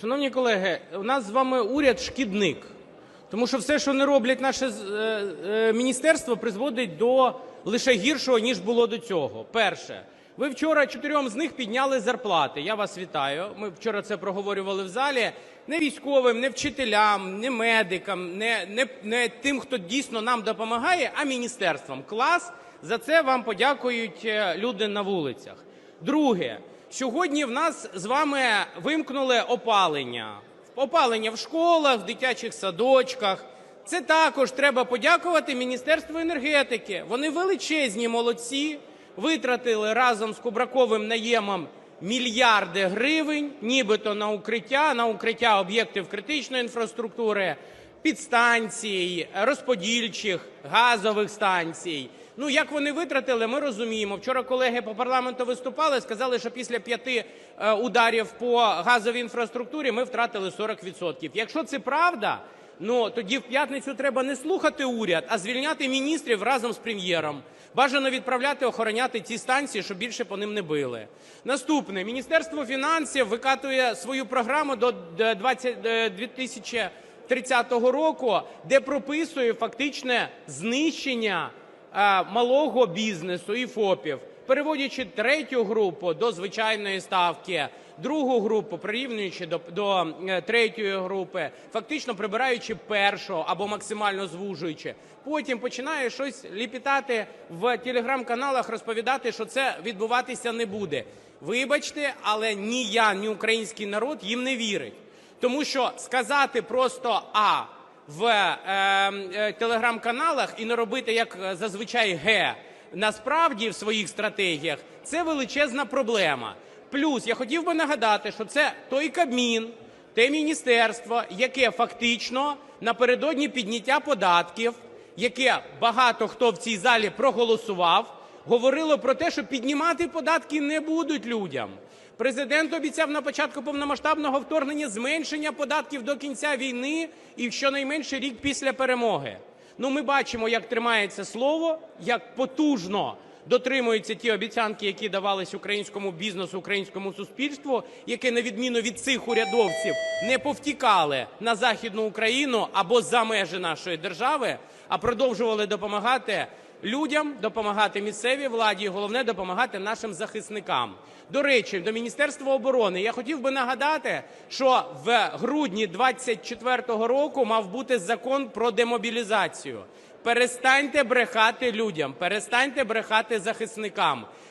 Шановні колеги, у нас з вами уряд шкідник, тому що все, що не роблять наше е, е, міністерство, призводить до лише гіршого, ніж було до цього. Перше, ви вчора чотирьом з них підняли зарплати. Я вас вітаю. Ми вчора це проговорювали в залі. Не військовим, не вчителям, не медикам, не, не, не тим, хто дійсно нам допомагає, а міністерствам. Клас. За це вам подякують е, люди на вулицях. Друге, сьогодні в нас з вами вимкнули опалення. Опалення в школах, в дитячих садочках. Це також треба подякувати Міністерству енергетики. Вони величезні молодці, витратили разом з Кубраковим наємом мільярди гривень, нібито на укриття, на укриття об'єктів критичної інфраструктури, підстанцій, розподільчих, газових станцій. Ну, як вони витратили, ми розуміємо. Вчора колеги по парламенту виступали, сказали, що після п'яти е, ударів по газовій інфраструктурі ми втратили 40%. Якщо це правда, ну тоді в п'ятницю треба не слухати уряд, а звільняти міністрів разом з прем'єром. Бажано відправляти охороняти ці станції, щоб більше по ним не били. Наступне Міністерство фінансів викатує свою програму до 20, е, 2030 року, де прописує фактичне знищення малого бізнесу і ФОПів, переводячи третю групу до звичайної ставки, другу групу прирівнюючи до, до е, третьої групи, фактично прибираючи першу або максимально звужуючи. Потім починає щось ліпітати в телеграм-каналах, розповідати, що це відбуватися не буде. Вибачте, але ні я, ні український народ їм не вірить. Тому що сказати просто А в е, е, телеграм-каналах і не робити як е, зазвичай Г насправді в своїх стратегіях це величезна проблема. Плюс я хотів би нагадати, що це той Кабмін, те міністерство, яке фактично напередодні підняття податків, яке багато хто в цій залі проголосував, говорило про те, що піднімати податки не будуть людям. Президент обіцяв на початку повномасштабного вторгнення зменшення податків до кінця війни і щонайменше рік після перемоги. Ну, ми бачимо, як тримається слово, як потужно дотримуються ті обіцянки, які давались українському бізнесу, українському суспільству, яке, на відміну від цих урядовців, не повтікали на Західну Україну або за межі нашої держави, а продовжували допомагати людям, допомагати місцевій владі, і головне допомагати нашим захисникам. До речі, до Міністерства оборони я хотів би нагадати, що в грудні 24-го року мав бути закон про демобілізацію. Перестаньте брехати людям, перестаньте брехати захисникам.